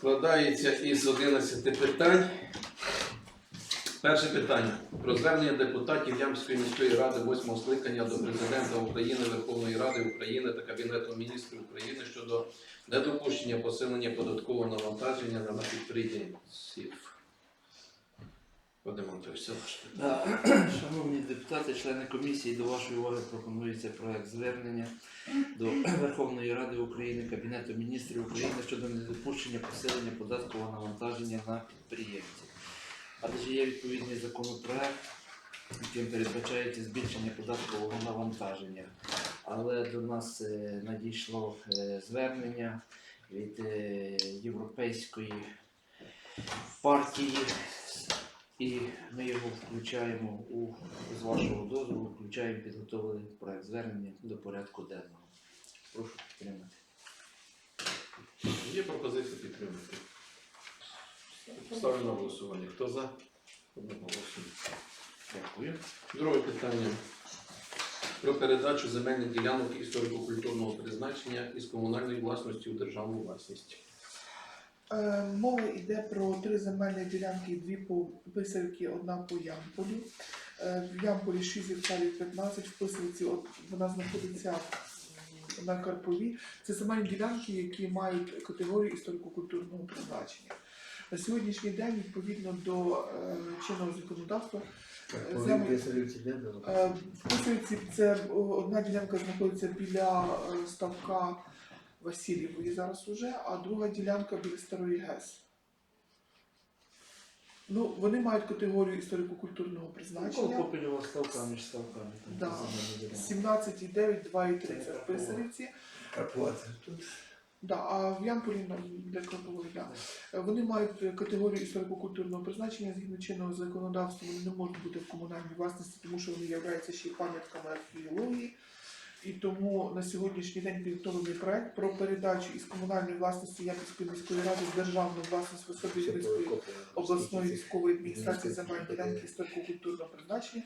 складається із 11 питань. Перше питання про звернення депутатів Ямської міської ради 8 скликання до президента України, Верховної Ради України та Кабінету міністрів України щодо недопущення посилення податкового навантаження на підприємців. Все ваше питання. Шановні депутати, члени комісії, до вашої уваги пропонується проект звернення до Верховної Ради України, Кабінету міністрів України щодо недопущення посилення податкового навантаження на підприємців. Адже є відповідний законопроект, яким передбачається збільшення податкового навантаження. Але до нас е, надійшло е, звернення від е, Європейської партії і ми його включаємо у з вашого дозволу, включаємо підготовлений проект звернення до порядку денного. Прошу підтримати. Є пропозиція підтримати. Ставлю на голосування. Хто за? Одноголосно. Дякую. Друге питання. Про передачу земельних ділянок історико-культурного призначення із комунальної власності у державну власність. Е, Мова йде про три земельні ділянки, дві по Писарівці, одна по Ямполі. Е, В Ямполі 6 гектарів 15, в Писарівці от вона знаходиться на Карпові. Це земельні ділянки, які мають категорію історико-культурного призначення. На сьогоднішній день, відповідно до е, чинного законодавства, землі- В Писарівці це одна ділянка знаходиться біля ставка Васильєвої зараз уже, а друга ділянка біля Старої ГЕС. Ну, вони мають категорію історико-культурного призначення. попельова ставка між ставками. там Да. земельна 17,9, 2,3 це в Писарівці. Да, а в Ямполі ну, для Кропивої, да. Е, Вони мають е, категорію історико-культурного призначення згідно чинного законодавства. Вони не можуть бути в комунальній власності, тому що вони являються ще й пам'ятками археології. І тому на сьогоднішній день підготовлений проект про передачу із комунальної власності Ямпільської міської ради в державну власність в особі Вінницької обласної військової адміністрації земельної ділянки історико-культурного призначення,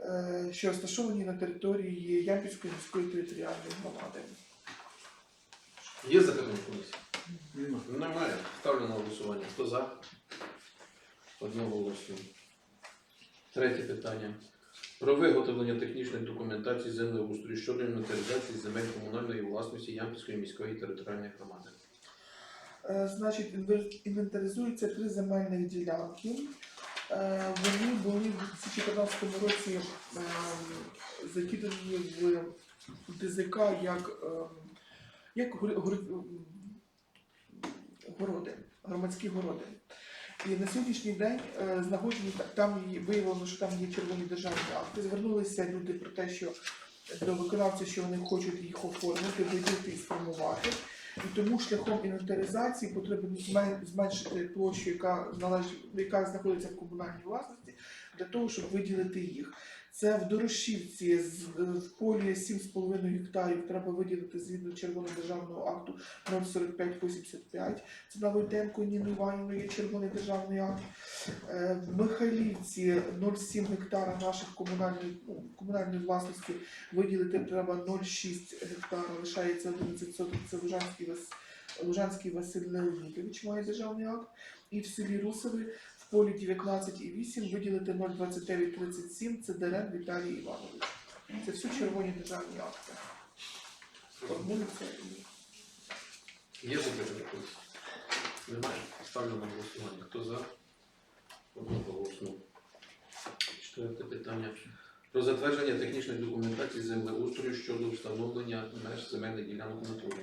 е, що розташовані на території Ямпільської міської територіальної громади. Є запитання комісії? Немає. Ставлю на голосування. Хто за? Одноголосно. Третє питання. Про виготовлення технічної документації землеустрою щодо інвентаризації земель комунальної власності Ямпільської міської територіальної громади. Е, Значить, інвентаризуються три земельних ділянки. Е, Вони були в 2014 році ем, закидані в ДЗК як, ем, як гор- гор- городи, громадські городи. І на сьогоднішній день е, знаходжені там виявлено, що там є червоні державні акти. Звернулися люди про те, що до виконавця, що вони хочуть їх оформити, виділити і сформувати. І тому шляхом інвентаризації потрібно зменшити площу, яка належить, яка знаходиться в комунальній власності, для того, щоб виділити їх. Це в Дорошівці в полі 7,5 гектарів треба виділити згідно червоного державного акту 04585. Це на Войтенко Ніни Іванівної є червоний державний акт. Е, В Михайлівці 0,7 гектара наших комунальної, ну, комунальної власності виділити треба 0,6 гектара, лишається 11 соток, це Лужанський, Лужанський Василь Леонідович має державний акт. І в селі Русові в полі 19,8 виділити 0,2937, це Дерен Віталій Іванович. Це всі червоні державні акти. Це і- Є запитання комісії? Немає. Ставлю на голосування. Хто за? Одноголосно. Четверте питання. Про затвердження технічної документації землеустрою щодо встановлення меж земельних ділянок на натурі.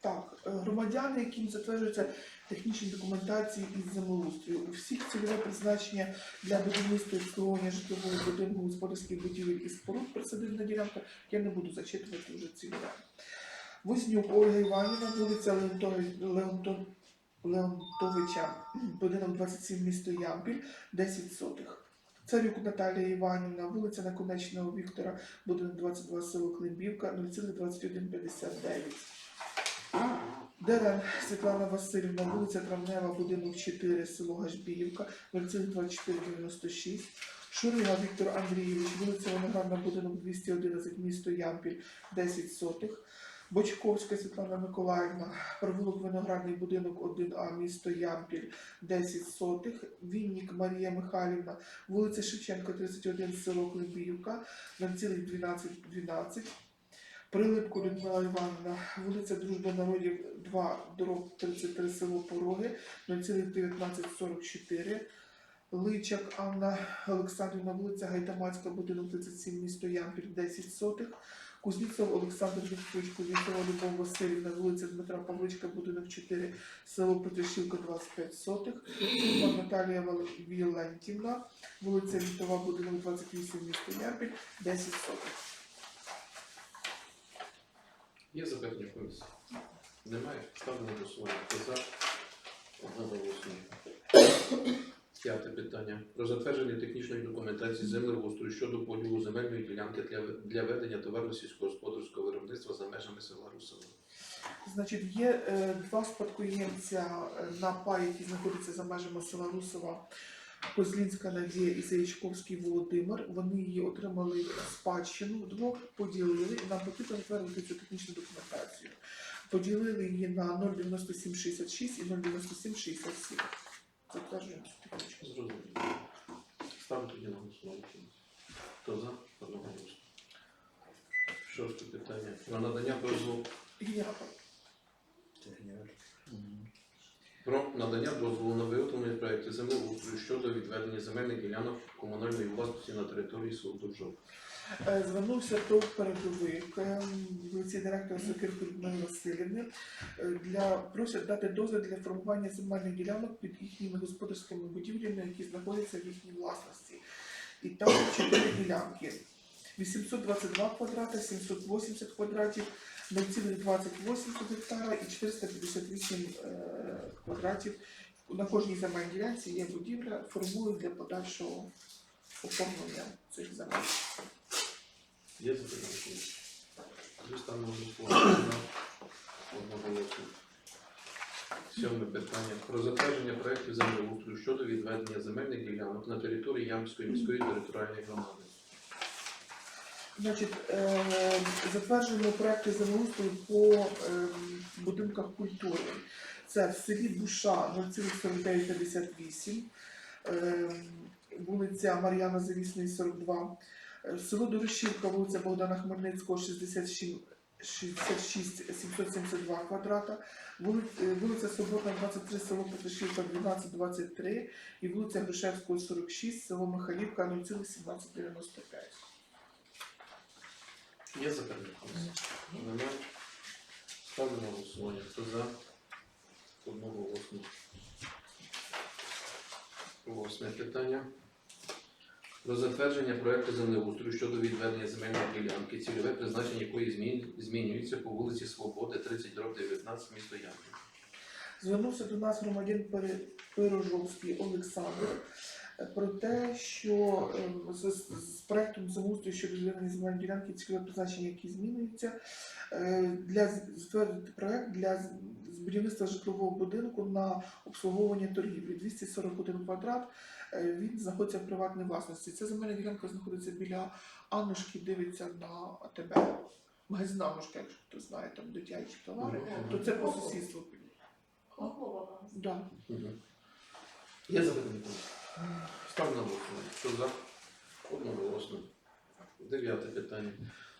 Так, е, громадяни, яким затверджуються технічні документації із землеустрою, у всіх цільове призначення для будівництва і обслуговування житлового будинку, господарських будівель і споруд присадибна ділянка, я не буду зачитувати вже цільове. Вознюк Ольга Іванівна, вулиця Леонтович- Леонтовича, будинок 27, місто Ямпіль, 10 сотих. Царюк Наталія Іванівна, вулиця Наконечного Віктора, будинок 22, село Климбівка, 0,2159. Дерен Світлана Васильівна, вулиця Травнева, будинок 4, село Гашбіївка, 0,2496. Шурига Віктор Андрійович, вулиця Виноградна, будинок 211, місто Ямпіль, 10 сотих. Бочковська Світлана Миколаївна, провулок Виноградний будинок 1А, місто Ямпіль, 10 сотих, Вінник Марія Михайлівна, вулиця Шевченка, 31, село Клебіївка, 0,1212. Прилипко Людмила Івановна, вулиця Дружби народів 2, дроб 33, село Пороги, 0,1944. Личак Анна Олександрівна, вулиця Гайдамацька, будинок 37, місто Ямпіль, 10 сотих. Кузнєцов Олександр Вікторович, Кузнєцова Любов Васильівна, вулиця Дмитра Павличка, будинок 4, село Петришівка, 25 сотих. Наталія Вілентівна, вулиця Літова, будинок 28, місто Ямпіль, 10 сотих. Є запитання комісії? Немає? Ставлю на голосування. Хто за? Одноголосно. П'яте питання. Про затвердження технічної документації землеустрою щодо поділу земельної ділянки для, для ведення товарно сільськогосподарського виробництва за межами села Русово. Значить, є е, два спадкоємця е, на пай, які знаходяться за межами села Русова. Козлінська Надія і Заячковський Володимир. Вони її отримали в спадщину вдвох, поділили і нам потрібно затвердити цю технічну документацію. Поділили її на 09766 і 09767. Затверджуємо цю технічну. Зрозуміло. Ставлю тоді на голосування. Хто за? Одноголосно. Шосте питання. Про надання дозволу Генератор. Про надання дозволу на виготовлення проєкту землеустрою щодо відведення земельних ділянок комунальної власності на території село Довжов. Е, Звернувся до передовик вулиці директора Сокирки Людмили Васильівни е, для просять дати дозвіл для формування земельних ділянок під їхніми господарськими будівлями, які знаходяться в їхній власності. І там чотири ділянки: 822 квадрата, 780 квадратів, 0,28 гектара і 458 е, квадратів. На кожній земельній ділянці є будівля, формують для подальшого оформлення цих земель. Є запитання? Тоді ставимо на голосування. Одноголосно. Сьоме питання. Про затвердження проєкту землеустрою щодо відведення земельних ділянок на території Ямської міської територіальної громади. Значить, е, затверджуємо проекти землеустрою по е, будинках культури. Це в селі Буша 0,4958, е, вулиця Мар'яна Завісної, 42, е, село Дорошівка, вулиця Богдана Хмельницького, 66, 66 772 квадрата, е, вулиця Соборна, 23, село Петришівка, 1223 і вулиця Грушевського, 46, село Михайлівка, 0,1795. Є запитання? Немає. Ставлю на голосування. Хто за? Одноголосно. Восьме питання. Про затвердження проекту землеустрою щодо відведення земельної ділянки, цільове призначення якої змін- змінюється по вулиці Свободи, 30 19, місто Ямпіль. Звернувся до нас громадян Пирожовський Олександр про те, що ем, з, з- з проектом землеустрою щодо зведення земельної ділянки цільове призначення, які змінюються, е, для затвердити проект для будівництва житлового будинку на обслуговування торгівлі 241 квадрат. е, Він знаходиться в приватній власності. Ця земельна ділянка знаходиться біля Аннушки, дивиться на АТБ. Магазин Аннушка, якщо хто знає, там дитячі товари, то це по сусідству. Да. Є запитання? Ставлю на голосування. Хто за? Одноголосно. Дев'яте питання.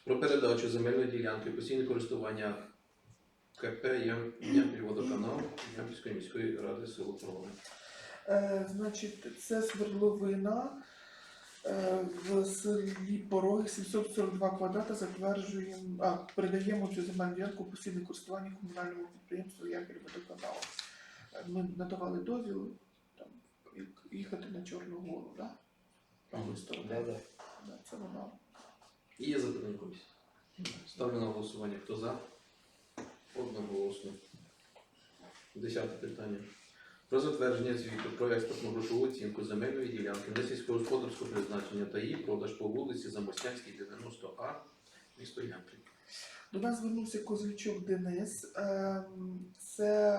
Про передачу земельної ділянки постійне користування КП Ям- Ямпіль-Водоканал Ямпільської міської ради село Проводи. Е, значить, це свердловина е, в селі Пороги 742 квадрата. Затверджуємо, а передаємо цю земельну ділянку постійне користування комунальному підприємству Ямпіль Водоканал. Е, Ми надавали дозвіл їх- їхати на Чорну Гору, да? Правою стороною. Да-да. Да, це вона. І є запитання комісії. Ставлю на голосування. Хто за? Одноголосно. Десяте питання. Про затвердження звіту про експортну грошову оцінку земельної ділянки на сільськогосподарського призначення та її продаж по вулиці Замостянській, 90А, місто Ямпіль. До нас звернувся Козлічук Денис. Ем, Це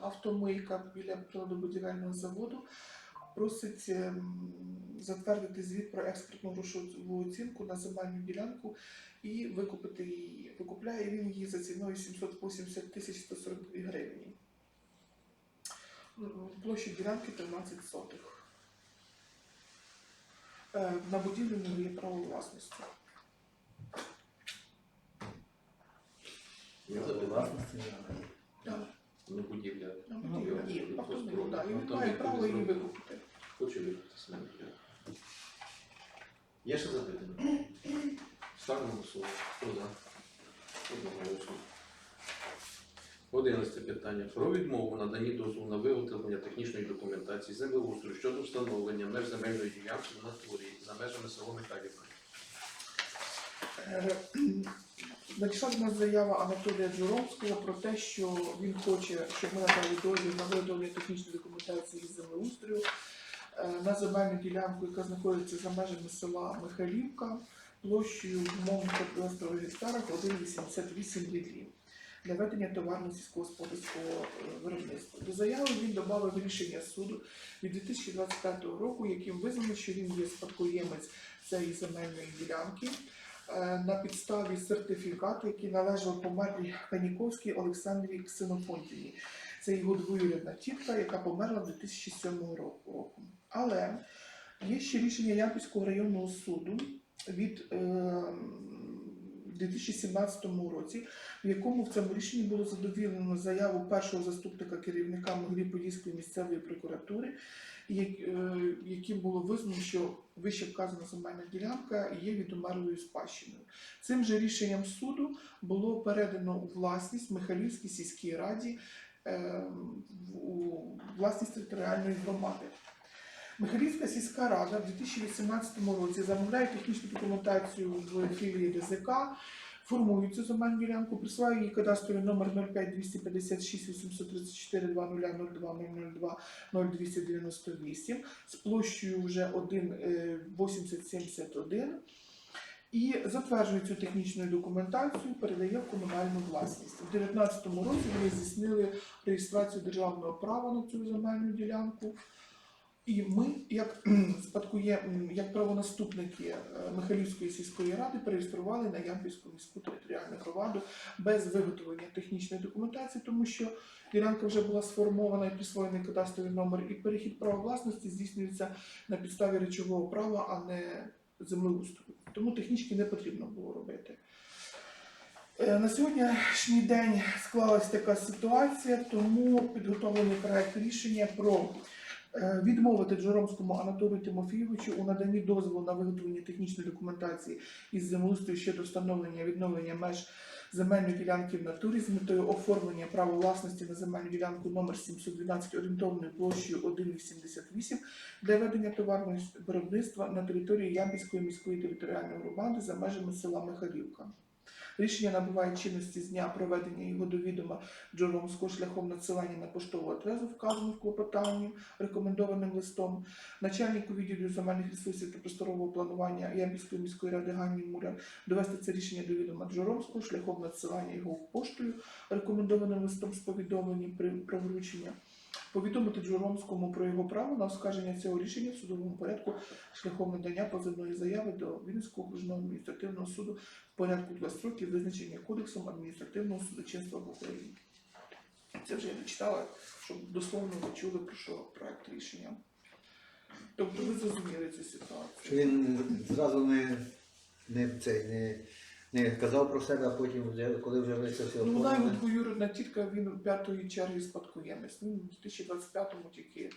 автомийка біля приладобудівельного заводу. просить ем, затвердити звіт про експертну грошову оцінку на земельну ділянку і викупити її. Викупляє він її за ціною 780 тисяч 142 гривні. Площа ділянки 13 сотих. Е, На будівлю є право власності. Це власності. Так, Ну, будівля. Ну, будівлю. будівлю. Автомобіль, так, і Ну, він має право її викупити. Хочу викупити себе. Є ще запитання? Ставимо на голосування. Хто за? Одноголосно. Одинадцяте питання. Про відмову в наданні дозволу на виготовлення технічної документації землеустрою щодо встановлення меж земельної ділянки в натурі за межами села Михайлівка. Е, Надійшла до нас заява Анатолія Джуровського про те, що він хоче, щоб ми надали дозвіл на виготовлення технічної документації із землеустрою е, на земельну ділянку, яка знаходиться за межами села Михайлівка, площею умовних кадастрових гектарах 1,88 літрів для ведення товарно сільськогосподарського е, виробництва. До заяви він додав рішення суду від 2025 року, яким визнано, що він є спадкоємець цієї земельної ділянки на підставі сертифікату, який належав померлій Каніковській Олександрі Ксенофонтівні. Це його двоюрідна тітка, яка померла 2007 року. року. Але є ще рішення Ямпільського районного суду від е, 2017 році, в якому в цьому рішенні було задовільнено заяву першого заступника керівника Могилів-Подільської місцевої прокуратури, е, яким було визнано, що вище вказана земельна ділянка є відомерлою спадщиною. Цим же рішенням суду було передано у власність Михайлівській сільській раді е, у власність територіальної громади. Михайлівська сільська рада в 2018 році замовляє технічну документацію в філії ДЗК, формує цю земельну ділянку, присваює їй кадастровий номер 05 256 834 2002 002 0298 з площею вже е, 1,8071 і затверджує цю технічну документацію, передає в комунальну власність. У 2019 році вони здійснили реєстрацію державного права на цю земельну ділянку. І ми, як спадкує, як правонаступники е, Михайлівської сільської ради, переєстрували на Ямпільську міську територіальну громаду без виготовлення технічної документації, тому що ділянка вже була сформована і присвоєний кадастровий номер, і перехід права власності здійснюється на підставі речового права, а не землеустрою. Тому технічки не потрібно було робити. Е, На сьогоднішній день склалась така ситуація, тому підготовлений проект рішення про відмовити Джоромському Анатолію Тимофійовичу у наданні дозволу на виготовлення технічної документації із землеустрою щодо встановлення відновлення меж земельної ділянки в натурі з метою оформлення права власності на земельну ділянку номер 712 орієнтовною площею 1,88 для ведення товарного виробництва на території Ямпільської міської територіальної громади за межами села Михайлівка. Рішення набуває чинності з дня проведення його до відома Джоромського шляхом надсилання на поштову адресу, вказану в клопотанні, рекомендованим листом, начальнику відділу земельних ресурсів та просторового планування Ямпільської міської ради Ганні Муляр довести це рішення до відома Джоромського шляхом надсилання його поштою, рекомендованим листом з повідомленням про вручення. Повідомити Джоромському про його право на оскарження цього рішення в судовому порядку шляхом надання позивної заяви до Вінницького окружного адміністративного суду в порядку для строків, визначення кодексом адміністративного судочинства в Україні. Це вже я дочитала, щоб дословно ви чули про що проект рішення. Тобто ви зрозуміли цю ситуацію. він зразу не, не, цей, не, не казав про себе, а потім, вже, коли вже ви все Ну, вона його оформили, двоюрідна тітка, він п'ятої черги спадкоємець. Він у 2025-му тільки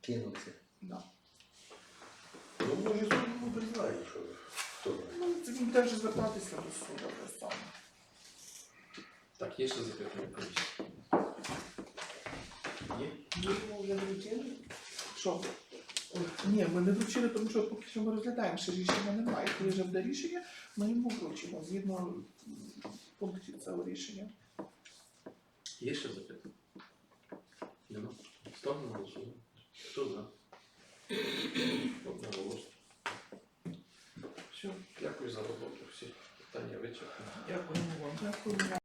кинувся. да. Ну, може, суд йому признає, що хто. Ну, це він вже звертатися до суду вже сам. Так, є ще запитання комісії? Є? Ну, вже вручили? Що? Ні, ми не вручили, тому що поки що ми розглядаємо, ще рішення немає. Коли вже буде рішення, ми йому вручимо згідно пунктів цього рішення. Є ще запитання? Нема? Ставимо на голосування. Хто за? Одноголосно. Все, дякую за роботу. Всі питання вичерпані. Дякуємо вам. Дякую.